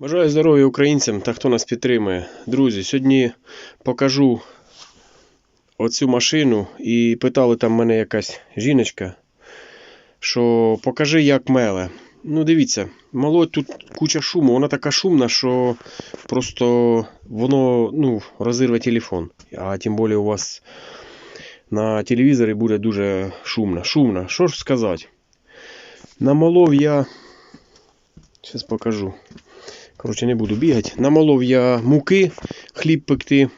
Бажаю здоров'я українцям та хто нас підтримує. Друзі, сьогодні покажу оцю машину і питали там мене якась жіночка, що покажи, як меле. Ну, дивіться, молоть тут куча шуму, вона така шумна, що просто воно ну, розірве телефон. А тим більше у вас на телевізорі буде дуже шумно. Шумно. Що ж сказати? Намолов я. Зараз покажу. Коротше, не буду бігати. Намолов я муки, хліб пекти.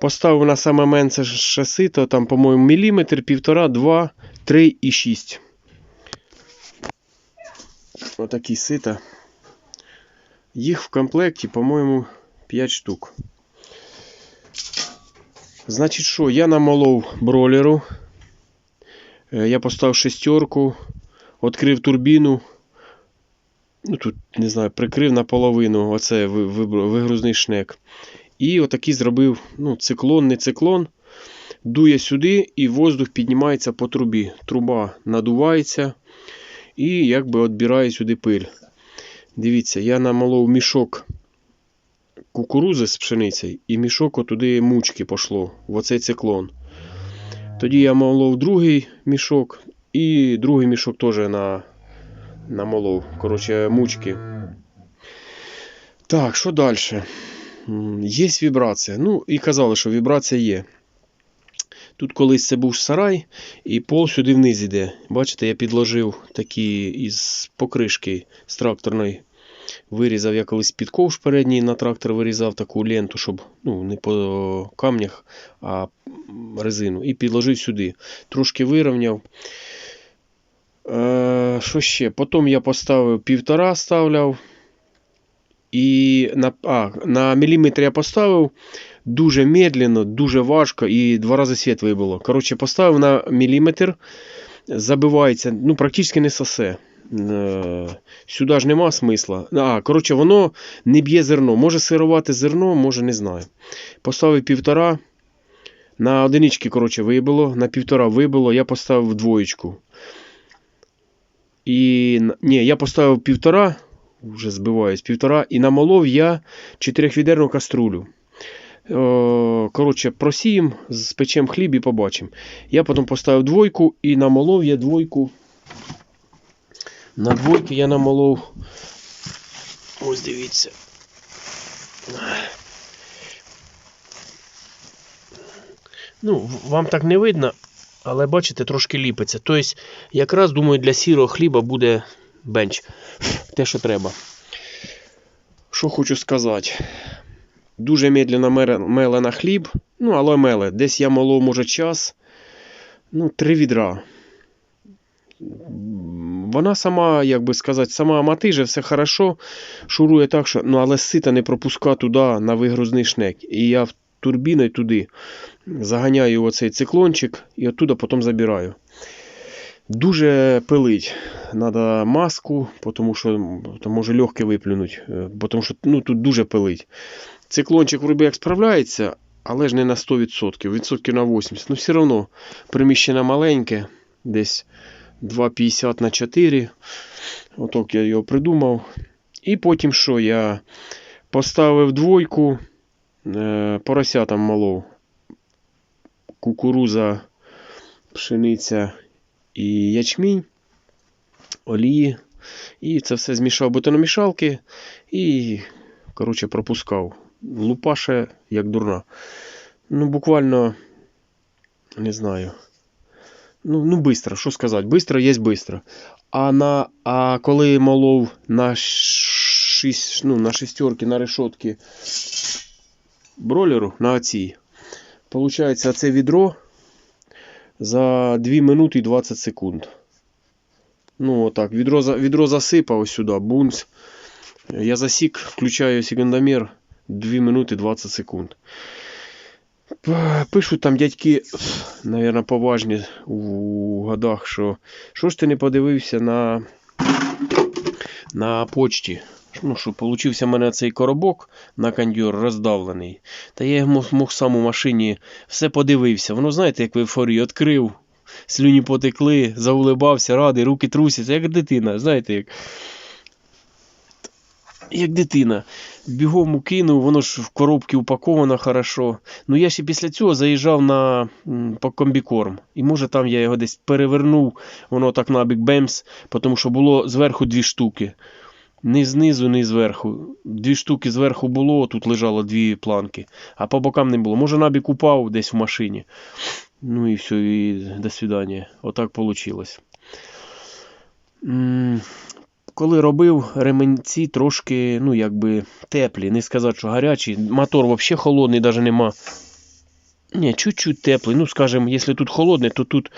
Поставив на саме менше сито, там, по-моєму, міліметр, півтора, два, три і шість. Отакі сита. Їх в комплекті, по-моєму, 5 штук. Значить, що, я намолов бролеру. Е, Я поставив шестерку, відкрив турбіну. Ну, тут, не знаю, прикрив наполовину оце вигрузний шнек. І отакий зробив ну, циклон, не циклон. Дує сюди і воздух піднімається по трубі. Труба надувається і якби відбирає сюди пиль. Дивіться, я намолов мішок кукурузи з пшеницею, і мішок отуди мучки пошло в оцей циклон. Тоді я молов другий мішок, і другий мішок теж на, намолов. Коротше, мучки. Так, що далі? Є вібрація. Ну, і казали, що вібрація є. Тут колись це був сарай, і пол сюди вниз іде. Бачите, я підложив такі із покришки з тракторної. Вирізав я колись під ковш передній на трактор вирізав таку ленту, щоб ну, не по камнях, а резину. І підложив сюди. Трошки вирівняв. Е, ще? Потім я поставив півтора ставляв. І на, а, на міліметр я поставив дуже медленно, дуже важко і два рази світ вибило. Коротше, поставив на міліметр, забивається, ну, практично не сосе. Е, Сюди ж нема смисла. А, коротше, воно не б'є зерно. Може сирувати зерно, може не знаю. Поставив півтора. На одинички, коротше, вибило, на півтора вибило, я поставив двоєчку. І ні, я поставив півтора, вже збиваюсь, півтора, і намолов я чотирьохвідерну каструлю. Коротше, просіємо, спечемо хліб і побачимо. Я потім поставив двойку і намолов я двойку. На двойки я намолов. Ось дивіться. Ну, вам так не видно, але бачите, трошки ліпиться. Тобто, якраз думаю, для сірого хліба буде бенч. Те, що треба. Що хочу сказати. Дуже медленно меле на хліб. Ну, але меле. Десь я молов, може, час. Ну, три відра. Вона сама, як би сказати, сама матиже, все хорошо. Шурує так, що. Ну, але сита не пропуска туди на вигрузний шнек. І я турбіною туди заганяю оцей циклончик і оттуда потім забираю. Дуже пилить. Надо маску, тому що то може легке виплюнуть, е, тому що ну, тут дуже пилить. Циклончик вроде як справляється, але ж не на 100%, відсотків на 80%. Ну все одно приміщення маленьке, десь 2,50 на 4. Отак я його придумав. І потім що я поставив двойку, е, порося молов. Кукуруза, пшениця і ячмінь, олії. І це все змішав бетономішалки і, коротше, пропускав. Лупаше, як дурна. Ну, буквально, не знаю. Ну, ну бистро, що сказати, бистро є бистро. А, на, а коли молов на, шість, ну, на шестерки, на решотки бролеру, на оцій, Получається, це відро за 2 минути і 20 секунд. Ну, отак. Відро, відро засипав ось сюди, бунц. Я засік, включаю секундомер 2 минути 20 секунд. Пишуть там дядьки, навірно, поважні у годах, що що ж ти не подивився на, на почті. Ну, що получився в мене цей коробок на кондьор роздавлений. Та я мог, мог сам у машині все подивився. Воно, знаєте, як в ефорії, відкрив, слюні потекли, заулибався, радий, руки трусяться, як дитина, знаєте, як. Як дитина. Бігом укинув, воно ж в коробці упаковано хорошо. Ну я ще після цього заїжджав на комбікорм. І може там я його десь перевернув, воно так набік бемс, тому що було зверху дві штуки. Ні знизу, ні зверху. Дві штуки зверху було, тут лежало дві планки, а по бокам не було. Може набік упав десь в машині. Ну і все, і до свидання. Отак вийшло. Коли робив, ременці трошки, ну, якби теплі. Не сказати, що гарячі. Мотор взагалі холодний, навіть нема. Ні, чуть-чуть теплий. Ну, скажімо, якщо тут холодний, то тут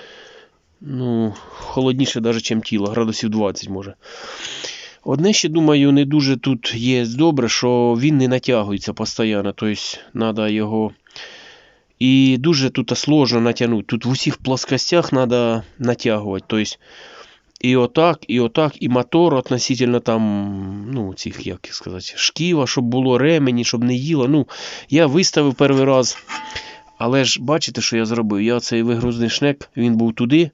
ну, холодніше навіть, ніж тіло, градусів 20 може. Одне ще, думаю, не дуже тут є добре, що він не натягується постійно. Тобто, треба його. І дуже тут сложно натягнути. Тут в усіх плоскостях треба натягувати. Тобто, і отак, і отак, і мотор относительно там, ну, цих, як сказати, шківа, щоб було ремені, щоб не їло. Ну, я виставив перший раз. Але ж бачите, що я зробив? Я цей вигрузний шнек, він був туди.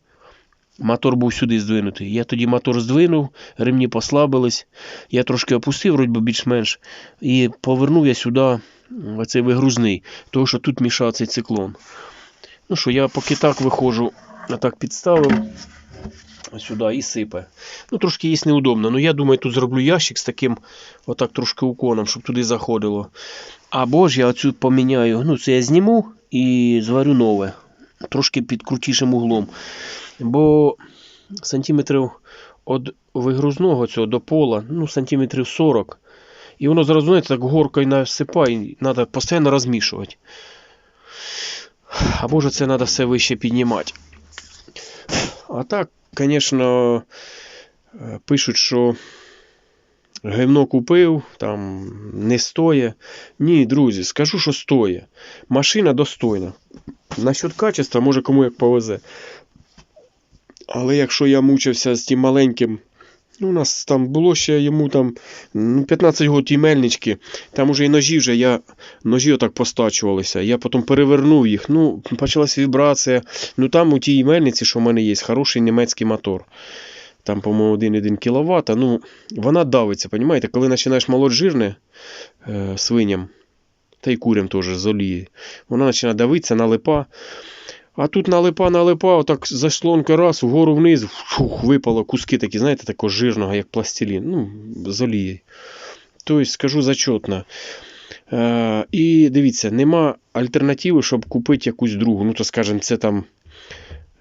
Мотор був сюди здвинутий. Я тоді мотор здвинув, ремні послабились. Я трошки опустив, вроді більш-менш. І повернув я сюди оцей вигрузний, тому що тут мішав цей циклон. Ну що, я поки так виходжу, а так підставив сюди і сипе. Ну, трошки є неудобно. Ну, я думаю, тут зроблю ящик з таким отак трошки уконом, щоб туди заходило. Або ж я оцю поміняю. Ну, це я зніму і зварю нове. Трошки під крутішим углом. Бо сантиметрів від вигрузного цього до пола, ну, сантиметрів 40. І воно зразу, знаєте, так горкою насипає, треба постійно розмішувати. Або ж це треба все вище піднімати. А так, звісно, пишуть, що гівно купив, там не стоє. Ні, друзі, скажу, що стоє. Машина достойна. Насчет качества, може кому як повезе. Але якщо я мучився з тим маленьким, у нас там було ще йому там ну, 15 років ті мельнички, там уже і ножі вже я ножі отак постачувалися. Я потім перевернув їх. Ну, почалась вібрація. Ну там у тій мельниці, що в мене є, хороший німецький мотор. Там, по-моєму, 1,1 кВт. Ну, вона давиться, розумієте? Коли починаєш молоть жирне е, свиням, та й курям теж з олії, вона починає давитися, налипа. А тут налипа, налипа, отак заслонка раз, вгору вниз, фух, випало куски такі, знаєте, такого жирного, як пластилін. Ну, з олією. Тобто, скажу зачетно. Е, і дивіться, нема альтернативи, щоб купити якусь другу. Ну, то скажімо, це там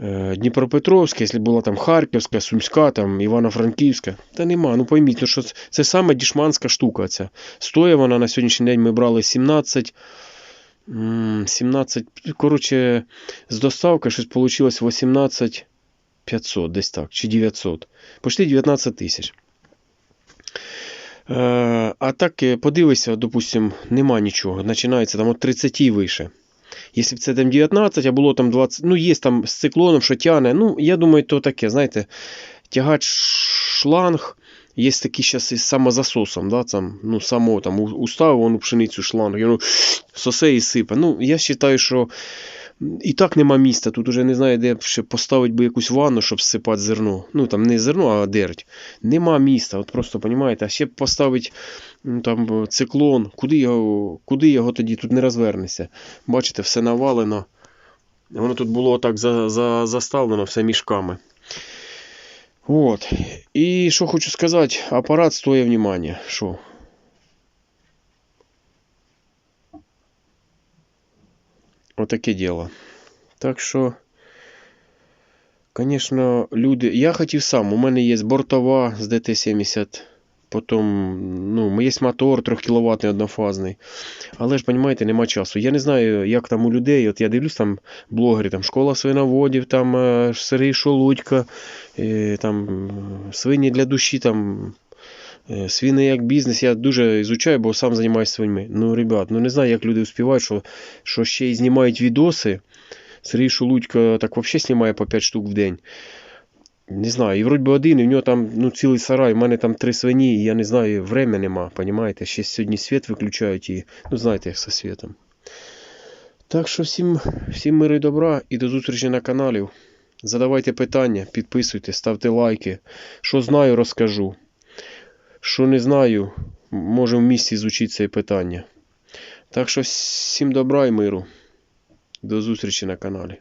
е, Дніпропетровська, якщо була там Харківська, Сумська, там Івано-Франківська. Та нема. Ну пойміть, ну, що це, це саме дішманська штука. ця. Стоїть вона на сьогоднішній день ми брали 17. 17, коротше, з доставки щось вийшло 18 500, десь так, чи 900. Почти 19 тисяч. А так, е, подивися, допустим, нема нічого. Починається там от 30 і вище. Якщо б це там 19, а було там 20, ну є там з циклоном, що тяне. Ну, я думаю, то таке, знаєте, тягач шланг. Є такі зараз із самозасосом, да, там, ну, само там уставив воно пшеницю шланг, і воно сосе і сипе. Ну, я вважаю, що і так нема місця. Тут уже не знаю, де ще поставити би якусь ванну, щоб сипати зерно. Ну там не зерно, а дерть. Нема місця. От просто розумієте, а ще поставити ну, там, циклон, куди його куди його тоді тут не розвернеться. Бачите, все навалено. Воно тут було так за, за, заставлено все мішками. От. І що хочу сказати, апарат стоїть внимання. Що? Отаке діло. Так що, звісно, люди. Я хотів сам. У мене є бортова з ДТ-70. Потім, ну, є мотор 3 кВт однофазний. Але ж, розумієте, нема часу. Я не знаю, як там у людей. От я дивлюсь, там блогери, там школа свиноводів, там е, Сергій Шолудько, е, там свині для душі, там е, свини як бізнес. Я дуже ізучаю, бо сам займаюся свиньми. Ну, ребят, ну не знаю, як люди успівають, що, що ще й знімають відоси. Сергій Шолудько так взагалі знімає по 5 штук в день. Не знаю, і вроді би один, і в нього там ну, цілий сарай, у мене там три свині, і я не знаю, время нема, понімаєте? Ще сьогодні світ виключають і ну знаєте, як зі світом. Так що всім, всім миру і добра і до зустрічі на каналі. Задавайте питання, підписуйтесь, ставте лайки. Що знаю, розкажу. Що не знаю, можемо в місті зучити це питання. Так що всім добра і миру. До зустрічі на каналі.